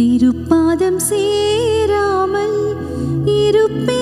திருப்பாதம் சேராமல் இருப்பேனோ